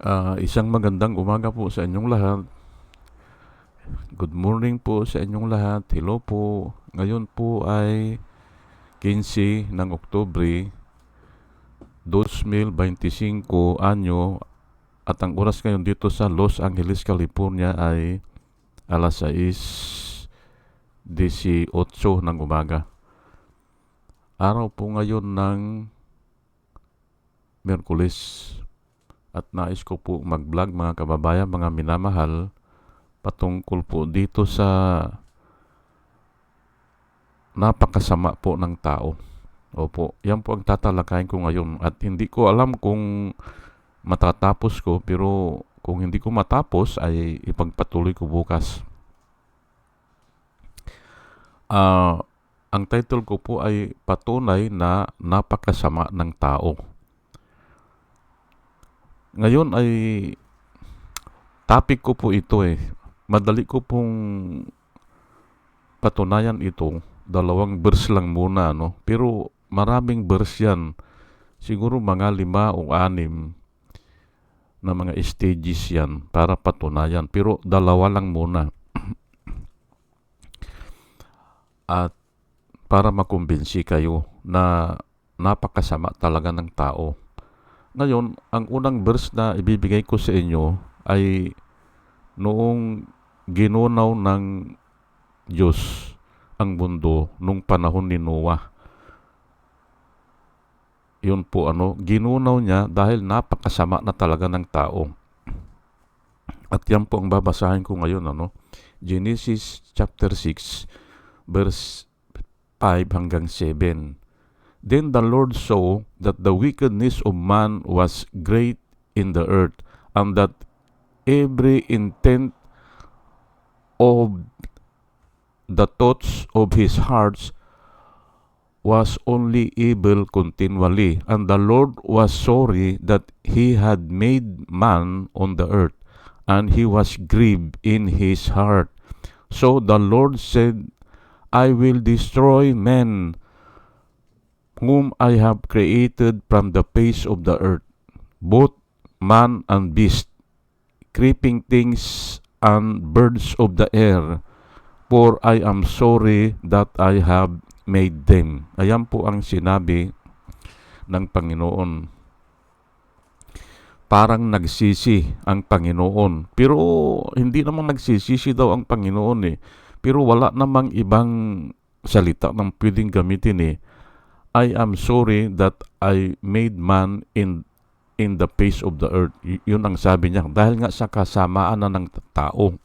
Ah, isang magandang umaga po sa inyong lahat. Good morning po sa inyong lahat. Hello po. Ngayon po ay 15 ng Oktubre 2025 anyo at ang oras ngayon dito sa Los Angeles, California ay alas 6.18 ng umaga. Araw po ngayon ng Merkulis at nais ko po mag-vlog mga kababayan, mga minamahal patungkol po dito sa napakasama po ng tao. Opo, yan po ang tatalakayin ko ngayon at hindi ko alam kung matatapos ko pero kung hindi ko matapos ay ipagpatuloy ko bukas. Ah, ang title ko po ay Patunay na Napakasama ng Tao. Ngayon ay topic ko po ito eh. Madali ko pong patunayan ito. Dalawang verse lang muna, no? Pero maraming verse yan. Siguro mga lima o anim na mga stages yan para patunayan. Pero dalawa lang muna. At para makumbinsi kayo na napakasama talaga ng tao. Ngayon, ang unang verse na ibibigay ko sa inyo ay noong ginunaw ng Diyos ang mundo nung panahon ni Noah. Yun po ano, ginunaw niya dahil napakasama na talaga ng tao. At yan po ang babasahin ko ngayon ano. Genesis chapter 6 verse 5 hanggang 7. Then the Lord saw that the wickedness of man was great in the earth, and that every intent of the thoughts of his hearts was only evil continually. And the Lord was sorry that he had made man on the earth, and he was grieved in his heart. So the Lord said, I will destroy men whom I have created from the face of the earth, both man and beast, creeping things and birds of the air, for I am sorry that I have made them. Ayan po ang sinabi ng Panginoon. Parang nagsisi ang Panginoon. Pero hindi naman nagsisisi daw ang Panginoon eh. Pero wala namang ibang salita nang pwedeng gamitin eh I am sorry that I made man in in the face of the earth. Y- yun ang sabi niya. Dahil nga sa kasamaan na ng tao.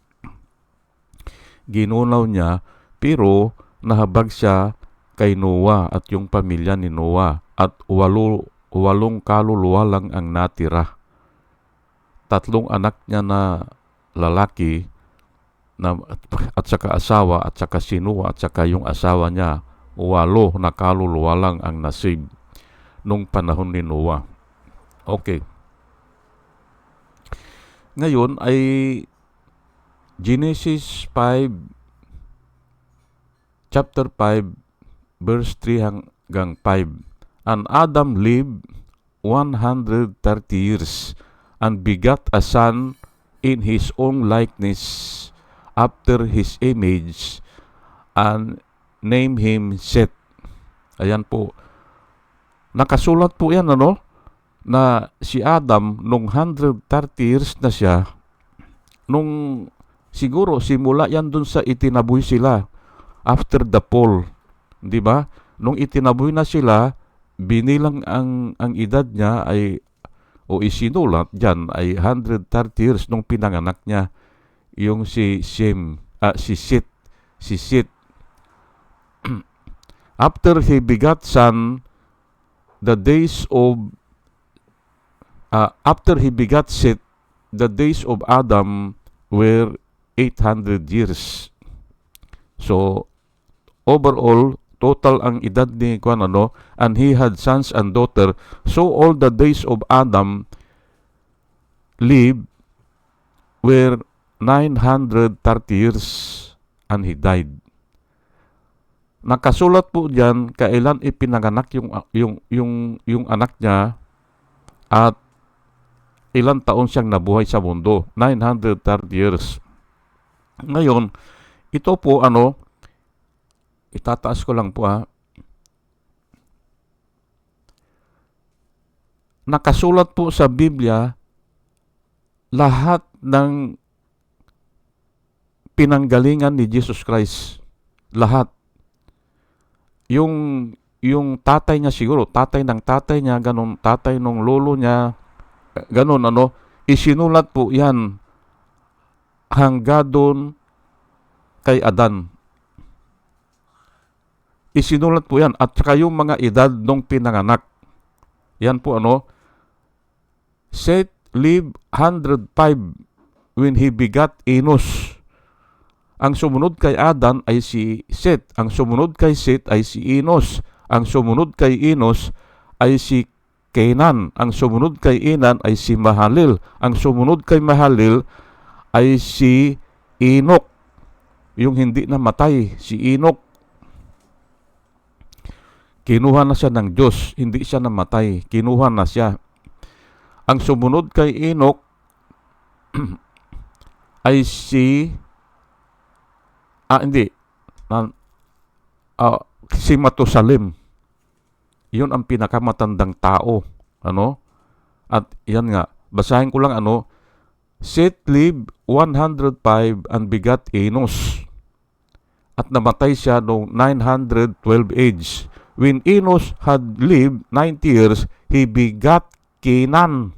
Ginunaw niya, pero nahabag siya kay Noah at yung pamilya ni Noah at walo, walong kaluluwa lang ang natira. Tatlong anak niya na lalaki na, at saka asawa at saka si Noah at saka yung asawa niya walo na kaluluwa lang ang nasib nung panahon ni Noah. Okay. Ngayon ay Genesis 5 chapter 5 verse 3 hanggang 5. And Adam lived 130 years and begat a son in his own likeness after his image and name him Seth. Ayan po. Nakasulat po yan, ano? Na si Adam, nung 130 years na siya, nung siguro simula yan dun sa itinaboy sila after the fall. Di ba? Nung itinaboy na sila, binilang ang, ang edad niya ay o isinulat diyan ay 130 years nung pinanganak niya yung si Shem, uh, si Seth, si Seth after he begat son, the days of uh, after he begat Seth, the days of Adam were 800 years. So overall total ang edad ni kuan ano and he had sons and daughter so all the days of Adam lived were 930 years and he died nakasulat po diyan kailan ipinanganak yung yung yung yung anak niya at ilang taon siyang nabuhay sa mundo. 930 years. Ngayon, ito po ano, itataas ko lang po ha. Nakasulat po sa Biblia lahat ng pinanggalingan ni Jesus Christ. Lahat. Yung yung tatay niya siguro, tatay ng tatay niya, ganun, tatay ng lolo niya, ganun ano, isinulat po yan hangga doon kay Adan. Isinulat po yan at saka yung mga edad nung pinanganak. Yan po ano, Seth lived 105 when he begat Enos. Ang sumunod kay Adan ay si Seth. Ang sumunod kay Seth ay si Enos. Ang sumunod kay Enos ay si Kenan. Ang sumunod kay Enan ay si Mahalil. Ang sumunod kay Mahalil ay si Enoch. Yung hindi namatay, si Enoch. Kinuha na siya ng Diyos, hindi siya namatay. Kinuha na siya. Ang sumunod kay Enoch ay si ah hindi na, ah, si Matusalim. Yun ang pinakamatandang tao. Ano? At yan nga, basahin ko lang ano, Seth lived 105 and begat Enos. At namatay siya noong 912 age. When Enos had lived 90 years, he begat Kenan.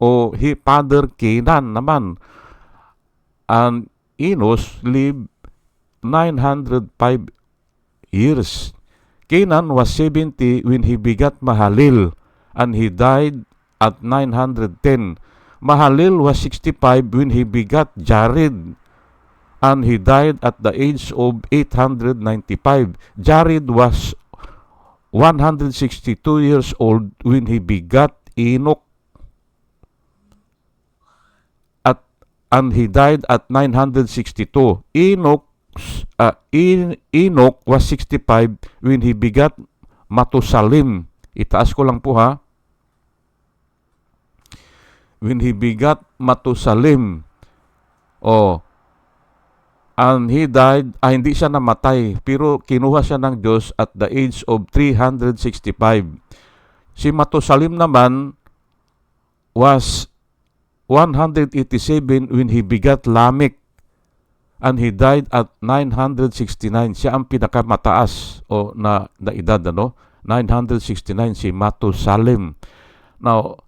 O he father Kenan naman. And Enos lived 905 years. Canaan was 70 when he begat Mahalil, and he died at 910. Mahalil was 65 when he begat Jared, and he died at the age of 895. Jared was 162 years old when he begat Enoch, at and he died at 962. Enoch uh, En- Enoch was 65 when he begat Matusalim. Itaas ko lang po ha. When he begat Matusalim. Oh. And he died, ah, hindi siya namatay, pero kinuha siya ng Diyos at the age of 365. Si Matusalim naman was 187 when he begat Lamech and he died at 969. Siya ang pinakamataas o na, na edad ano? 969 si Matusalem. Now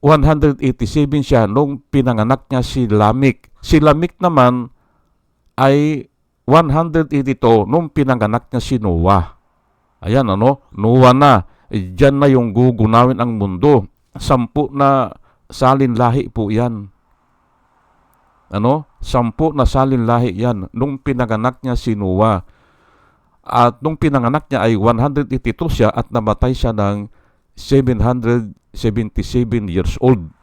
187 siya nung pinanganak niya si Lamik. Si Lamik naman ay 182 nung pinanganak niya si Noah. Ayan ano, Noah na. Diyan na yung gugunawin ang mundo. Sampu na salin lahi po yan. Ano? Sampu na salin lahi yan nung pinanganak niya si Noah. At nung pinanganak niya ay 182 siya at namatay siya ng 777 years old.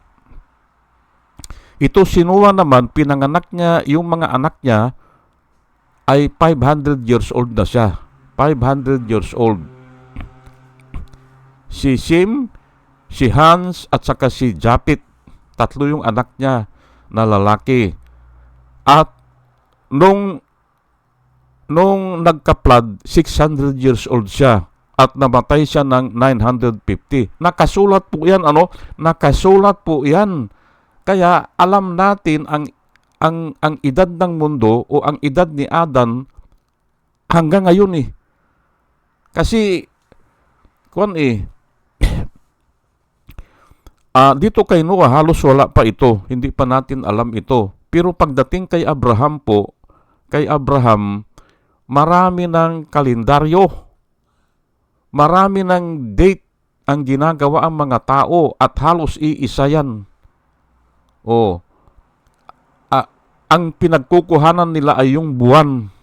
Ito si Noah naman, pinanganak niya, yung mga anak niya ay 500 years old na siya. 500 years old. Si Sim, si Hans at saka si Japit, tatlo yung anak niya na lalaki. At nung nung nagka-flood, 600 years old siya at namatay siya ng 950. Nakasulat po 'yan ano? Nakasulat po 'yan. Kaya alam natin ang ang ang edad ng mundo o ang edad ni Adan hanggang ngayon eh. Kasi kuan eh Ah, dito kay Noah halos wala pa ito. Hindi pa natin alam ito. Pero pagdating kay Abraham po, kay Abraham, marami ng kalendaryo. Marami ng date ang ginagawa ang mga tao at halos iisa yan. Oh. Ah, ang pinagkukuhanan nila ay yung buwan.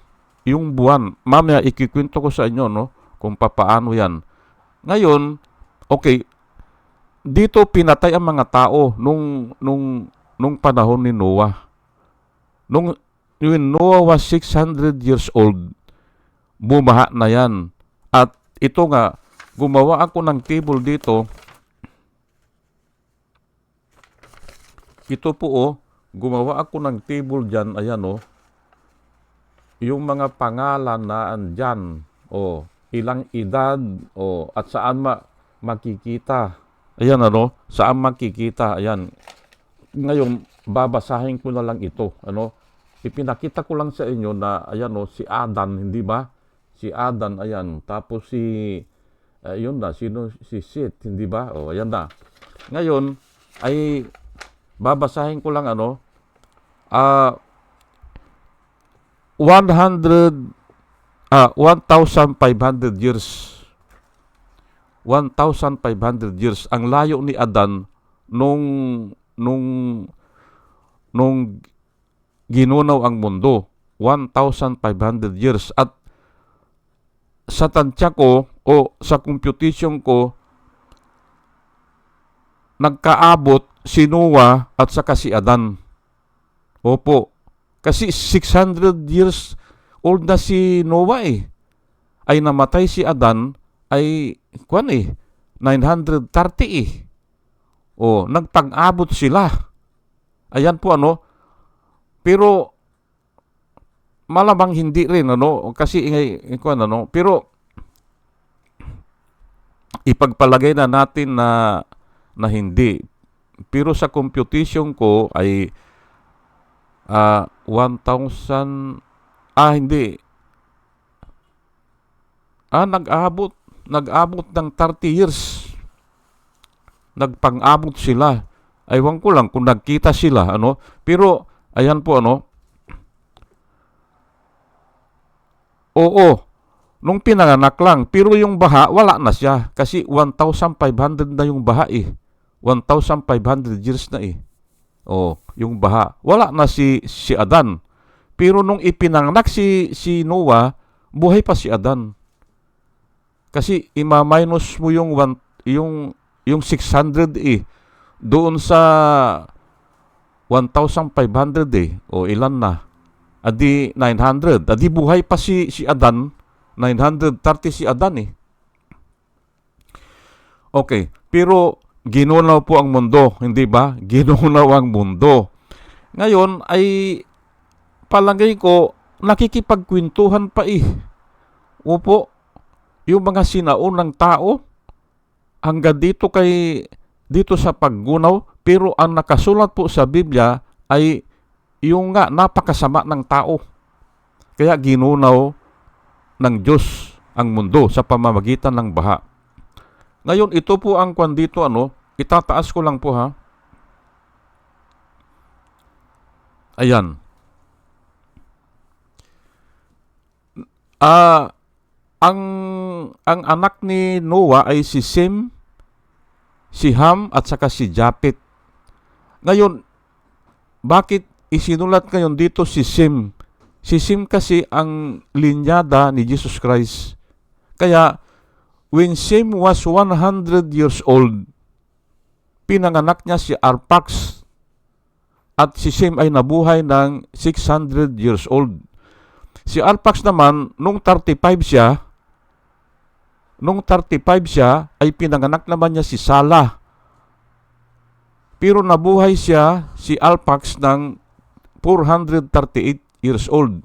Yung buwan. Mamaya ikikwento ko sa inyo no kung papaano yan. Ngayon, okay, dito pinatay ang mga tao nung nung nung panahon ni Noah. Nung when Noah was 600 years old, bumaha na yan. At ito nga, gumawa ako ng table dito ito po oh, gumawa ako ng table dyan, ayan oh, yung mga pangalan na andyan, oh, ilang edad, oh, at saan ma makikita. Ayan ano, saan makikita, ayan. Ngayon, babasahin ko na lang ito, ano. Ipinakita ko lang sa inyo na, ayan oh, si Adan, hindi ba? Si Adan, ayan. Tapos si, ayun na, sino, si Seth, hindi ba? Oh, ayan na. Ngayon, ay babasahin ko lang ano, ah, 100 ah 1,500 years 1,500 years ang layo ni Adan nung nung nung ginunaw ang mundo 1,500 years at sa tansya ko o sa computation ko nagkaabot si Noah at saka si Adan. Opo. Kasi 600 years old na si Noah eh. Ay namatay si Adan ay kuan eh 930 eh. O nagpag-abot sila. Ayan po ano. Pero malamang hindi rin ano kasi ingay kuan ano pero ipagpalagay na natin na na hindi. Pero sa computation ko ay ah 1,000 ah hindi ah nag-abot nag-abot ng 30 years. Nagpang-abot sila. Aywan ko lang kung nagkita sila ano? Pero ayan po ano? Oo nung pinanganak lang pero yung baha wala na siya. Kasi 1,500 na yung baha eh. 1,500 years na eh. Oh, yung baha. Wala na si si Adan. Pero nung ipinanganak si si Noah, buhay pa si Adan. Kasi ima-minus mo yung one, yung yung 600 eh doon sa 1,500 eh. O ilan na? Adi 900. Adi buhay pa si si Adan. 930 si Adan eh. Okay, pero ginunaw po ang mundo, hindi ba? Ginunaw ang mundo. Ngayon ay palagay ko nakikipagkwentuhan pa eh. Opo, yung mga sinaunang tao hanggang dito kay dito sa paggunaw pero ang nakasulat po sa Biblia ay yung nga napakasama ng tao. Kaya ginunaw ng Diyos ang mundo sa pamamagitan ng baha. Ngayon, ito po ang kwan dito, ano, itataas ko lang po ha. Ayan. Ah, ang ang anak ni Noah ay si Sem, si Ham at saka si Japet. Ngayon, bakit isinulat ngayon dito si Sem? Si Sem kasi ang linyada ni Jesus Christ. Kaya When Shem was 100 years old, pinanganak niya si Arpax at si Shem ay nabuhay ng 600 years old. Si Arpax naman, nung 35 siya, nung 35 siya, ay pinanganak naman niya si Sala. Pero nabuhay siya, si Alpax, ng 438 years old.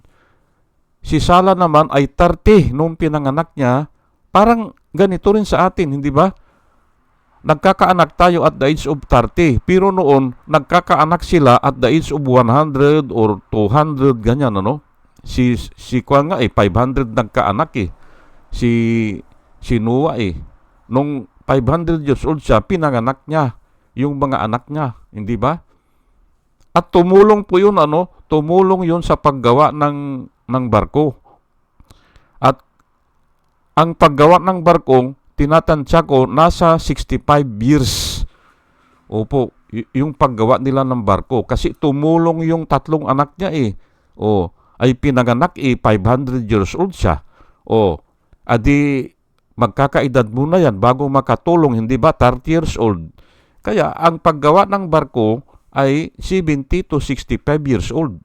Si Sala naman ay 30 nung pinanganak niya. Parang Ganito rin sa atin, hindi ba? Nagkakaanak tayo at the age of 30. Pero noon, nagkakaanak sila at the age of 100 or 200, ganyan, ano? Si, si Kwan nga eh, 500 nagkaanak eh. Si, si Noah eh. Nung 500 years old siya, pinanganak niya yung mga anak niya, hindi ba? At tumulong po yun, ano? Tumulong yun sa paggawa ng, ng barko. At ang paggawa ng barkong, tinatansya ko, nasa 65 years. Opo, yung paggawa nila ng barko. Kasi tumulong yung tatlong anak niya eh. O, ay pinanganak eh, 500 years old siya. O, adi magkakaedad muna yan bago makatulong, hindi ba? 30 years old. Kaya ang paggawa ng barko ay 70 to 65 years old.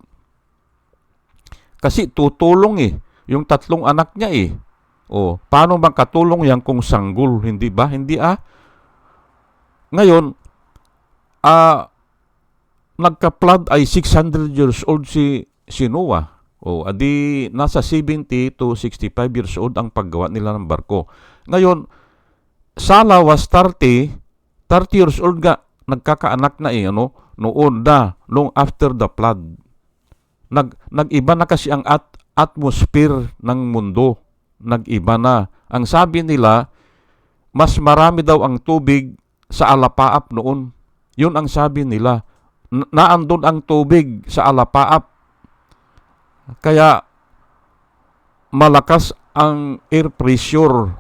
Kasi tutulong eh, yung tatlong anak niya eh. O, paano makatulong yan kung sanggol, hindi ba? Hindi ah. Ngayon, ah, nagka-flood ay 600 years old si, si Noah. O, adi nasa 70 to 65 years old ang paggawa nila ng barko. Ngayon, Sala was 30, 30 years old ga, nagkakaanak na eh, ano, noon na, long after the flood. Nag, nag-iba na kasi ang at, atmosphere ng mundo. Nag-iba na. Ang sabi nila, mas marami daw ang tubig sa alapaap noon. Yun ang sabi nila. N- naandun ang tubig sa alapaap. Kaya malakas ang air pressure.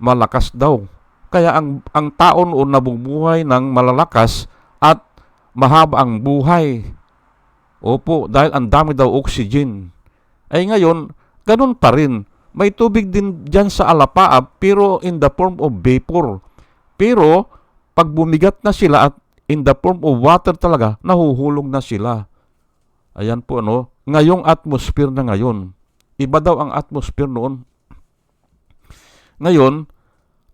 Malakas daw. Kaya ang ang tao noon nabubuhay ng malalakas at mahaba ang buhay. Opo, dahil ang dami daw oxygen. Ay ngayon, ganun pa rin. May tubig din dyan sa alapaap pero in the form of vapor. Pero pag bumigat na sila at in the form of water talaga, nahuhulog na sila. Ayan po ano, ngayong atmosphere na ngayon. Iba daw ang atmosphere noon. Ngayon,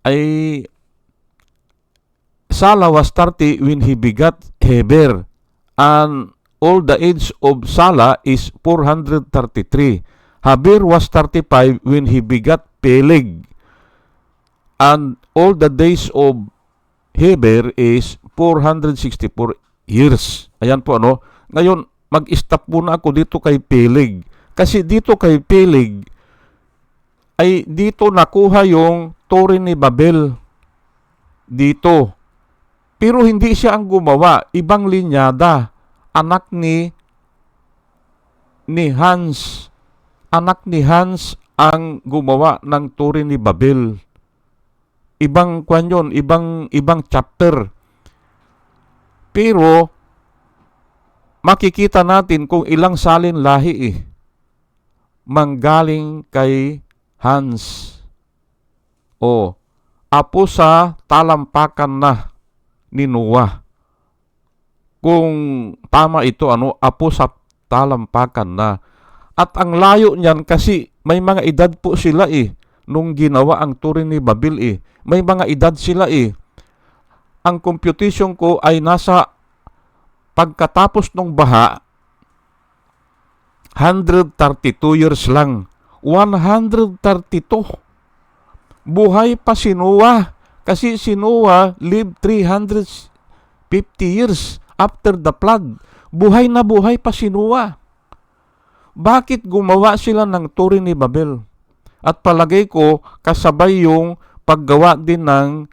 ay Sala was 30 when he begat Heber, and all the age of Sala is 433. Haber was 35 when he begat Peleg, and all the days of Heber is 464 years. Ayan po ano. Ngayon, mag-stop muna ako dito kay Peleg. Kasi dito kay Peleg, ay dito nakuha yung Tore ni Babel. Dito. Pero hindi siya ang gumawa. Ibang linyada. Anak ni ni Hans. Anak ni Hans ang gumawa ng Tore ni Babel. Ibang kwan yun, ibang, ibang chapter. Pero, makikita natin kung ilang salin lahi eh. Manggaling kay Hans. O, apo sa talampakan na ni Noah. Kung tama ito, ano, apo sa talampakan na. At ang layo niyan kasi may mga edad po sila eh. Nung ginawa ang turin ni Babil eh. May mga edad sila eh. Ang computation ko ay nasa pagkatapos ng baha, 132 years lang. 132. Buhay pa si Noah. Kasi si Noah lived 350 years after the flood. Buhay na buhay pa si Noah. Bakit gumawa sila ng Turi ni Babel? At palagay ko, kasabay yung paggawa din ng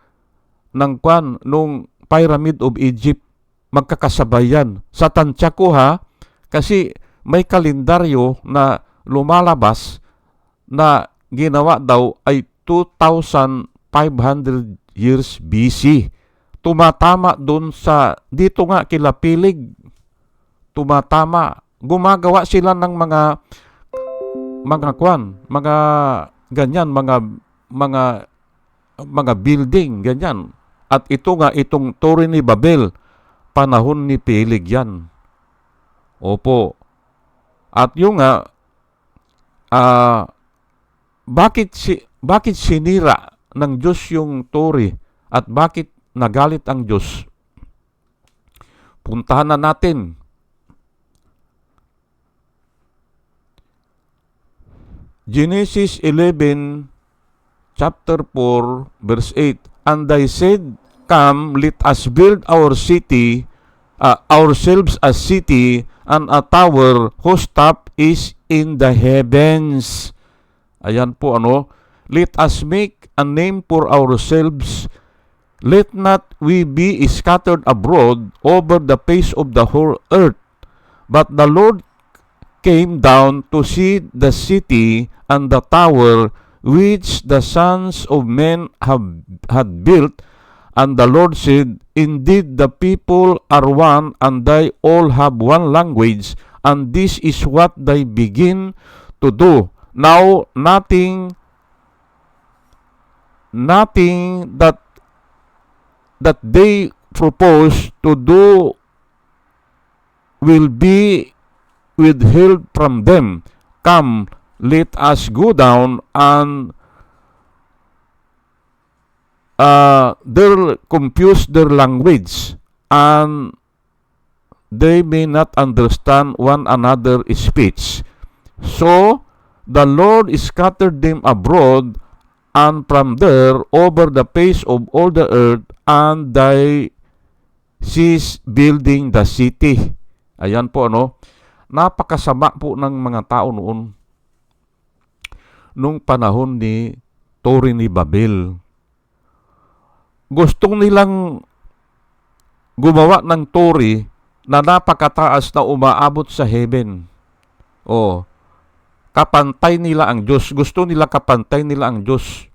ng kwan, nung Pyramid of Egypt. Magkakasabay yan. Sa tansya ko ha, kasi may kalendaryo na lumalabas na ginawa daw ay 2,500 years BC. Tumatama doon sa, dito nga kila Pilig, tumatama. Gumagawa sila ng mga, mga kwan, mga ganyan, mga, mga, mga building, ganyan. At ito nga, itong Torre ni Babel, panahon ni Pilig yan. Opo. At yung nga, ah, bakit si bakit sinira ng Diyos yung Torre at bakit nagalit ang Diyos? Puntahan na natin. Genesis 11 chapter 4 verse 8 And I said, Come, let us build our city, uh, ourselves a city and a tower whose top is in the heavens. Ayan po ano. Let us make a name for ourselves. Let not we be scattered abroad over the face of the whole earth. But the Lord came down to see the city and the tower which the sons of men have had built. And the Lord said, Indeed, the people are one, and they all have one language, and this is what they begin to do. Now, nothing, nothing that that they propose to do will be withheld from them. Come, let us go down and uh, their confuse their language and they may not understand one another speech. So the Lord scattered them abroad, and from there over the face of all the earth, and they ceased building the city. Ayan po ano, napakasama po ng mga tao noon nung panahon ni Tori ni Babel. Gustong nilang gumawa ng Tori na napakataas na umaabot sa heaven. O, kapantay nila ang Diyos. Gusto nila kapantay nila ang Diyos.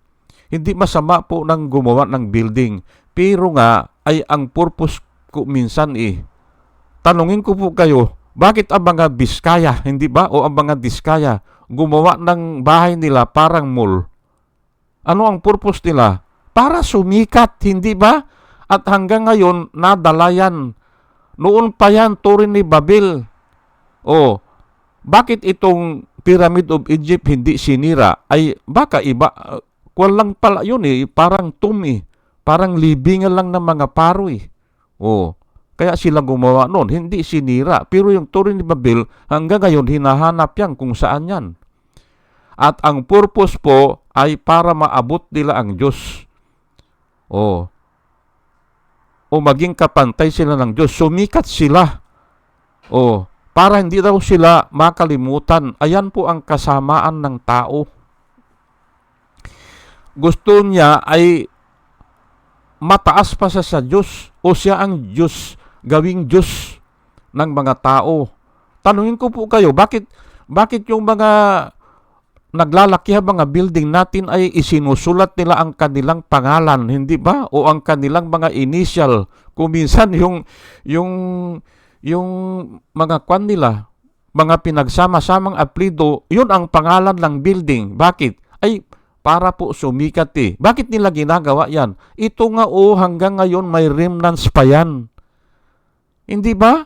Hindi masama po ng gumawa ng building. Pero nga, ay ang purpose ko minsan eh. Tanungin ko po kayo, bakit ang mga Biskaya, hindi ba? O ang mga Diskaya, gumawa ng bahay nila parang mall. Ano ang purpose nila? Para sumikat, hindi ba? At hanggang ngayon, nadala yan. Noon pa yan, turin ni Babel. O, bakit itong Pyramid of Egypt hindi sinira? Ay, baka iba, uh, kwan lang pala yun eh, parang tomb eh. Parang libingan lang ng mga paro eh. O, kaya sila gumawa noon, hindi sinira. Pero yung turin ni Babel, hanggang ngayon, hinahanap yan kung saan yan. At ang purpose po ay para maabot nila ang Diyos. O, o maging kapantay sila ng Diyos. Sumikat sila. O, para hindi daw sila makalimutan. Ayan po ang kasamaan ng tao. Gusto niya ay mataas pa siya sa Diyos o siya ang Diyos, gawing Diyos ng mga tao. Tanungin ko po kayo, bakit bakit yung mga naglalaki mga building natin ay isinusulat nila ang kanilang pangalan, hindi ba? O ang kanilang mga initial. Kung minsan yung yung yung mga kwan nila, mga pinagsama-samang aplido, yun ang pangalan ng building. Bakit? Ay para po sumikat eh. Bakit nila ginagawa yan? Ito nga o hanggang ngayon may remnants pa yan. Hindi ba?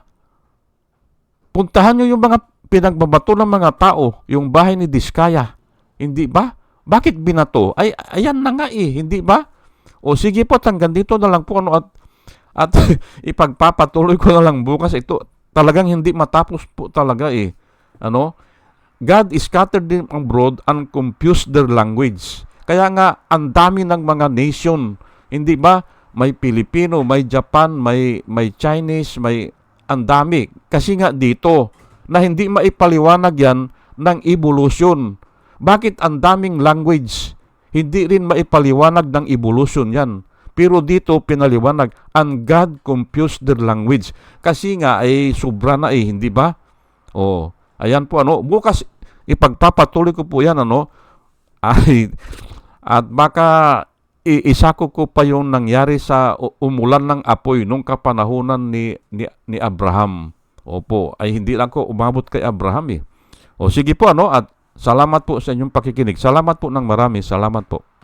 Puntahan nyo yung mga pinagbabato ng mga tao, yung bahay ni Diskaya. Hindi ba? Bakit binato? Ay, ayan na nga eh, hindi ba? O sige po, hanggang dito na lang po ano at at ipagpapatuloy ko na lang bukas ito. Talagang hindi matapos po talaga eh. Ano? God scattered them abroad and confused their language. Kaya nga, ang dami ng mga nation. Hindi ba? May Pilipino, may Japan, may, may Chinese, may ang dami. Kasi nga dito, na hindi maipaliwanag yan ng evolution. Bakit ang daming language? Hindi rin maipaliwanag ng evolution yan. Pero dito pinaliwanag, and God confused their language. Kasi nga ay sobra na eh, hindi ba? Oh, ayan po ano, bukas ipagpapatuloy ko po yan ano, ay, at baka iisako ko pa yung nangyari sa umulan ng apoy nung kapanahunan ni, ni, ni Abraham. Opo, ay hindi lang ko umabot kay Abraham eh. O sige po ano, at salamat po sa inyong pakikinig. Salamat po ng marami. Salamat po.